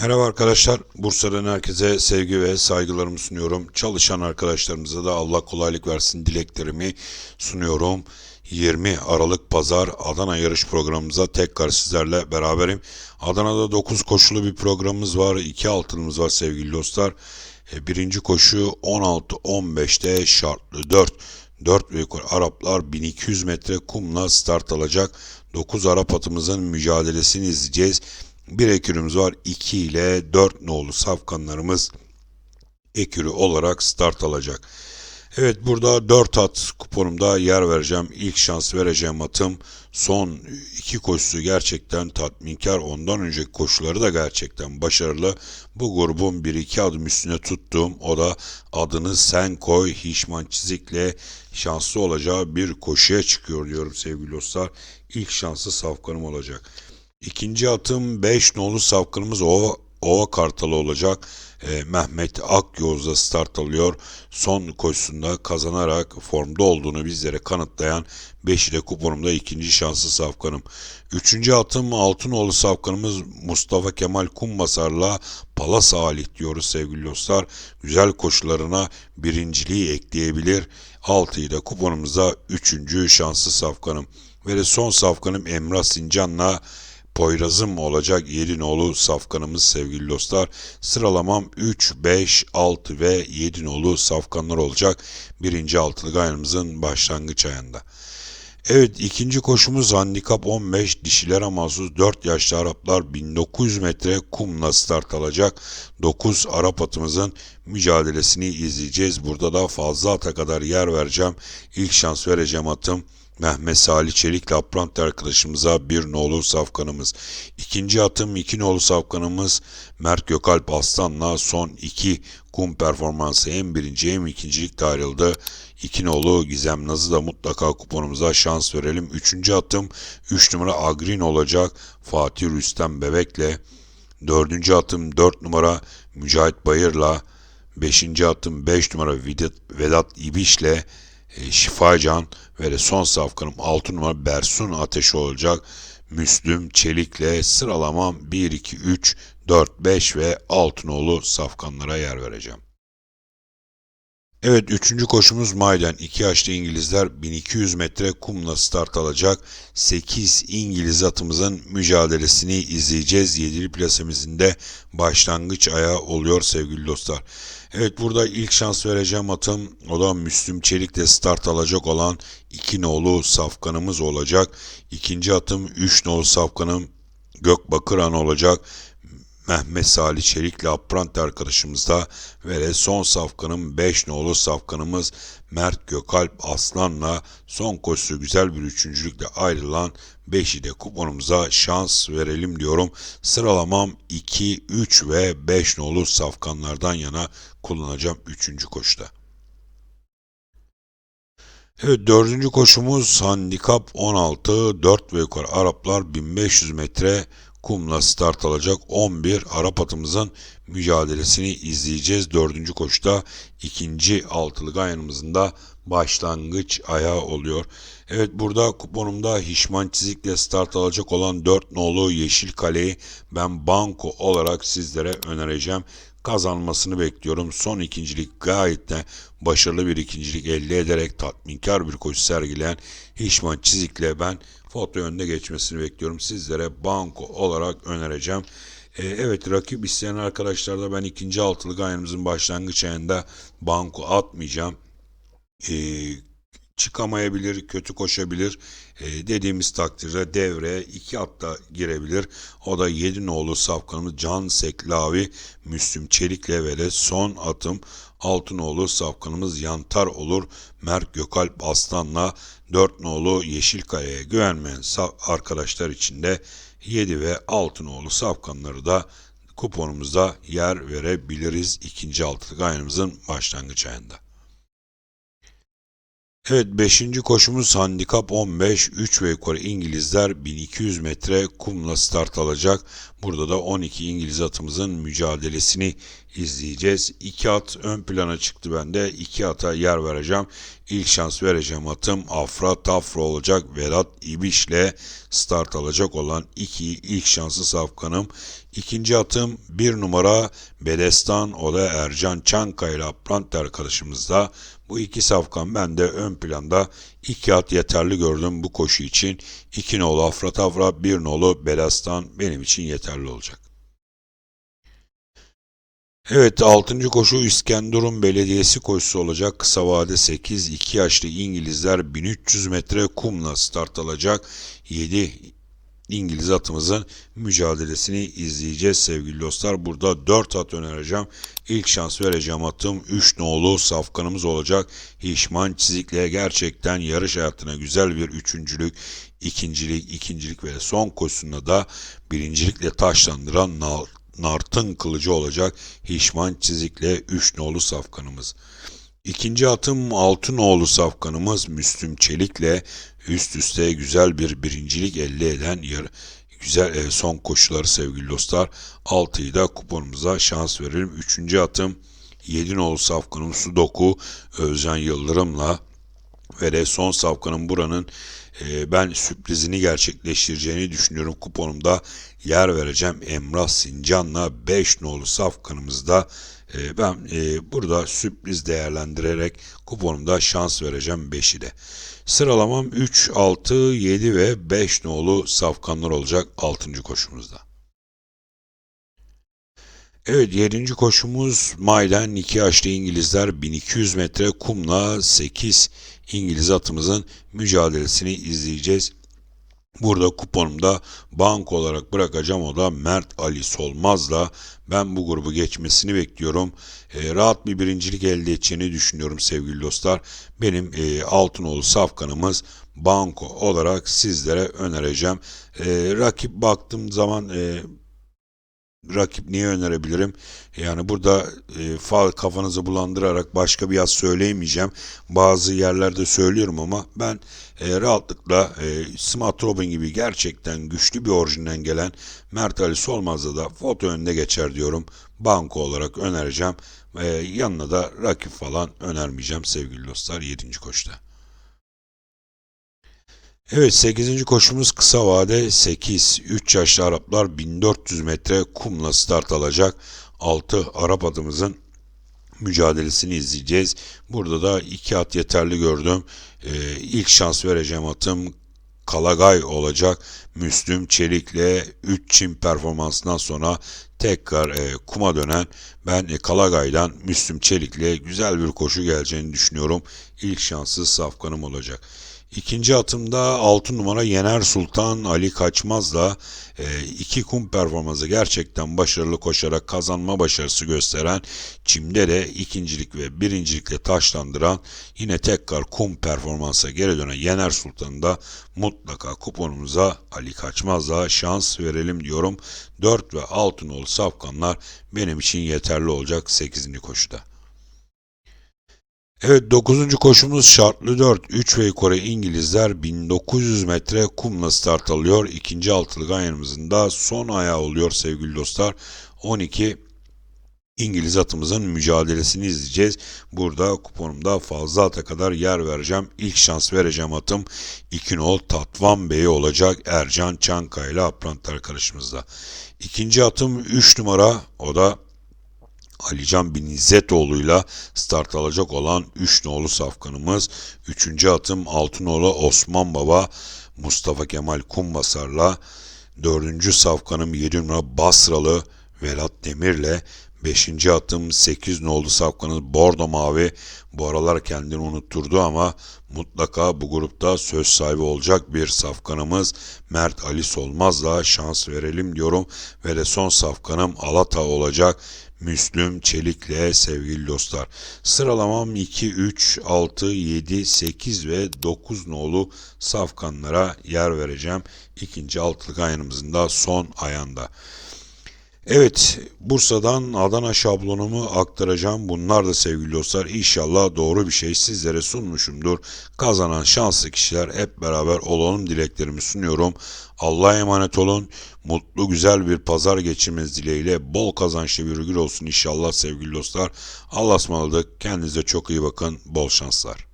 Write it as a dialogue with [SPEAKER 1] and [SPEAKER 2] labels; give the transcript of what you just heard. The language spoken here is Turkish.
[SPEAKER 1] Merhaba arkadaşlar. Bursa'dan herkese sevgi ve saygılarımı sunuyorum. Çalışan arkadaşlarımıza da Allah kolaylık versin dileklerimi sunuyorum. 20 Aralık Pazar Adana yarış programımıza tekrar sizlerle beraberim. Adana'da 9 koşulu bir programımız var. 2 altınımız var sevgili dostlar. E, Birinci koşu 16-15'te şartlı 4. 4 ve Araplar 1200 metre kumla start alacak. 9 Arap atımızın mücadelesini izleyeceğiz. Bir ekürümüz var. 2 ile 4 nolu safkanlarımız ekürü olarak start alacak. Evet burada 4 at kuponumda yer vereceğim. İlk şans vereceğim atım son iki koşusu gerçekten tatminkar. Ondan önceki koşuları da gerçekten başarılı. Bu grubun 1-2 adım üstüne tuttuğum o da adını sen koy Hişman Çizik'le şanslı olacağı bir koşuya çıkıyor diyorum sevgili dostlar. İlk şanslı safkanım olacak. İkinci atım 5 nolu safkanımız Ova, Ova Kartalı olacak. E, Mehmet Akyoz'da start alıyor. Son koşusunda kazanarak formda olduğunu bizlere kanıtlayan 5 ile kuponumda ikinci şanslı safkanım. Üçüncü atım Altınoğlu safkanımız Mustafa Kemal Kumbasar'la Palas Salih diyoruz sevgili dostlar. Güzel koşularına birinciliği ekleyebilir. 6 ile kuponumuzda üçüncü şanslı safkanım. Ve de son safkanım Emrah Sincan'la Poyraz'ım olacak 7 nolu safkanımız sevgili dostlar. Sıralamam 3, 5, 6 ve 7 nolu safkanlar olacak. Birinci altılı gayrımızın başlangıç ayında. Evet ikinci koşumuz handikap 15 dişilere mahsus 4 yaşlı Araplar 1900 metre kumla start alacak. 9 Arap atımızın mücadelesini izleyeceğiz. Burada da fazla ata kadar yer vereceğim. İlk şans vereceğim atım Mehmet Salih Çelik Laprant arkadaşımıza bir nolu safkanımız. İkinci atım iki nolu safkanımız Mert Gökalp Aslan'la son iki kum performansı hem birinci hem ikincilikte ayrıldı. İki nolu Gizem Naz'ı da mutlaka kuponumuza şans verelim. Üçüncü atım 3 numara Agrin olacak Fatih Rüstem Bebek'le. Dördüncü atım 4 numara Mücahit Bayır'la. Beşinci atım 5 numara Vedat, İbiş'le Şifacan ve de son safkanım 6 numara Bersun Ateş olacak. Müslüm Çelik'le sıralamam 1, 2, 3, 4, 5 ve 6 nolu safkanlara yer vereceğim. Evet üçüncü koşumuz Mayden. 2 yaşlı İngilizler 1200 metre kumla start alacak. 8 İngiliz atımızın mücadelesini izleyeceğiz. 7'li plasemizin de başlangıç ayağı oluyor sevgili dostlar. Evet burada ilk şans vereceğim atım o da Müslüm Çelik'le start alacak olan 2 nolu safkanımız olacak. İkinci atım 3 nolu safkanım Gökbakıran olacak. Mehmet Salih Çelik'le Aprant arkadaşımızda ve son safkanın 5 nolu safkanımız Mert Gökalp Aslan'la son koşusu güzel bir üçüncülükle ayrılan 5'i de kuponumuza şans verelim diyorum. Sıralamam 2, 3 ve 5 nolu safkanlardan yana kullanacağım 3. koşuda. Evet dördüncü koşumuz handikap 16 4 ve yukarı Araplar 1500 metre kumla start alacak 11 Arap atımızın mücadelesini izleyeceğiz. Dördüncü koşuda ikinci altılı gayanımızın da başlangıç ayağı oluyor. Evet burada kuponumda Hişman Çizik'le start alacak olan 4 nolu Yeşil Kale'yi ben banko olarak sizlere önereceğim kazanmasını bekliyorum. Son ikincilik gayet de başarılı bir ikincilik elde ederek tatminkar bir koşu sergileyen Hişman Çizik'le ben foto önüne geçmesini bekliyorum. Sizlere banko olarak önereceğim. Ee, evet rakip isteyen arkadaşlar da ben ikinci altılı gayrımızın başlangıç ayında banko atmayacağım. Ee, çıkamayabilir, kötü koşabilir. Ee, dediğimiz takdirde devreye iki atta girebilir. O da 7 nolu safkanımız Can Seklavi Müslüm Çelik'le ve de son atım Altınoğlu safkanımız Yantar olur. Mert Gökalp Aslan'la 4 nolu Yeşilkaya'ya güvenmeyen arkadaşlar için de 7 ve 6 nolu safkanları da kuponumuzda yer verebiliriz. ikinci altılık ayımızın başlangıç ayında. Evet 5. koşumuz handikap 15 3 ve yukarı İngilizler 1200 metre kumla start alacak. Burada da 12 İngiliz atımızın mücadelesini izleyeceğiz. İki at ön plana çıktı bende. İki ata yer vereceğim. İlk şans vereceğim atım Afra Tafra olacak. Vedat İbiş ile start alacak olan iki ilk şanslı safkanım. İkinci atım bir numara Bedestan o da Ercan Çankaya ile Apranti arkadaşımızda. Bu iki safkan ben de ön planda iki at yeterli gördüm bu koşu için. İki nolu Afra Tafra, bir nolu Bedestan benim için yeterli olacak. Evet 6. koşu İskenderun Belediyesi koşusu olacak. Kısa vade 8 2 yaşlı İngilizler 1300 metre kumla start alacak. 7 İngiliz atımızın mücadelesini izleyeceğiz sevgili dostlar. Burada 4 at önereceğim. İlk şans vereceğim atım 3 nolu safkanımız olacak. Hişman Çizik'le gerçekten yarış hayatına güzel bir üçüncülük, ikincilik, ikincilik ve son koşusunda da birincilikle taşlandıran Nart'ın kılıcı olacak Hişman Çizik'le 3 nolu safkanımız. İkinci atım Altınoğlu safkanımız Müslüm Çelik'le üst üste güzel bir birincilik elde eden yer, güzel e, son koşuları sevgili dostlar. 6'yı da kuponumuza şans verelim. Üçüncü atım 7 nolu safkanım Sudoku Özcan Yıldırım'la ve de son safkanın buranın e, ben sürprizini gerçekleştireceğini düşünüyorum. Kuponumda yer vereceğim Emrah Sincan'la 5 nolu safkanımızda e, ben e, burada sürpriz değerlendirerek kuponumda şans vereceğim 5'i de. Sıralamam 3, 6, 7 ve 5 nolu safkanlar olacak 6. koşumuzda. Evet 7. koşumuz Mayden 2 yaşlı İngilizler 1200 metre kumla 8 İngiliz atımızın mücadelesini izleyeceğiz. Burada kuponumda bank olarak bırakacağım o da Mert Ali Solmaz'la ben bu grubu geçmesini bekliyorum. E, rahat bir birincilik elde edeceğini düşünüyorum sevgili dostlar. Benim e, Altınoğlu safkanımız banko olarak sizlere önereceğim. E, rakip baktığım zaman e, rakip niye önerebilirim? Yani burada e, fal kafanızı bulandırarak başka bir yaz söyleyemeyeceğim. Bazı yerlerde söylüyorum ama ben e, rahatlıkla e, Smart Robin gibi gerçekten güçlü bir orijinden gelen Mert Ali Solmaz'da da foto önünde geçer diyorum. Banko olarak önereceğim. E, yanına da rakip falan önermeyeceğim sevgili dostlar 7. koşta. Evet 8. koşumuz kısa vade 8. 3 yaşlı Araplar 1400 metre kumla start alacak. 6 Arap adımızın mücadelesini izleyeceğiz. Burada da 2 at yeterli gördüm. Ee, ilk şans vereceğim atım Kalagay olacak. Müslüm Çelik'le 3 çim performansından sonra tekrar e, kuma dönen ben e, Kalagay'dan Müslüm Çelik'le güzel bir koşu geleceğini düşünüyorum. İlk şansı safkanım olacak. İkinci atımda 6 numara Yener Sultan Ali Kaçmaz'la e, iki kum performansı gerçekten başarılı koşarak kazanma başarısı gösteren çimde de ikincilik ve birincilikle taşlandıran yine tekrar kum performansa geri dönen Yener Sultan'ı da mutlaka kuponumuza Ali Kaçmaz'la şans verelim diyorum. 4 ve 6 nolu safkanlar benim için yeterli olacak 8. koşuda. Evet 9. koşumuz şartlı 4. 3 ve yukarı İngilizler 1900 metre kumla start alıyor. İkinci altılı ganyanımızın da son ayağı oluyor sevgili dostlar. 12 İngiliz atımızın mücadelesini izleyeceğiz. Burada kuponumda fazla ata kadar yer vereceğim. İlk şans vereceğim atım 2 nol Tatvan Bey olacak Ercan Çankaya ile Aprant arkadaşımızda. İkinci atım 3 numara o da Alican Bin İzzetoğlu'yla start alacak olan 3 nolu safkanımız. 3. atım 6 nolu Osman Baba Mustafa Kemal Kumbasar'la 4. safkanım 7 numara Basralı Velat Demir'le 5. atım 8 nolu safkanız Bordo Mavi bu aralar kendini unutturdu ama mutlaka bu grupta söz sahibi olacak bir safkanımız Mert Ali Solmaz'la şans verelim diyorum ve de son safkanım Alata olacak. Müslüm Çelik'le sevgili dostlar. Sıralamam 2, 3, 6, 7, 8 ve 9 nolu safkanlara yer vereceğim. İkinci altılık ayınımızın da son ayanda. Evet, Bursa'dan Adana şablonumu aktaracağım. Bunlar da sevgili dostlar inşallah doğru bir şey sizlere sunmuşumdur. Kazanan şanslı kişiler hep beraber olalım dileklerimi sunuyorum. Allah'a emanet olun. Mutlu güzel bir pazar geçirmeniz dileğiyle bol kazançlı bir gün olsun inşallah sevgili dostlar. Allah'a ısmarladık. Kendinize çok iyi bakın. Bol şanslar.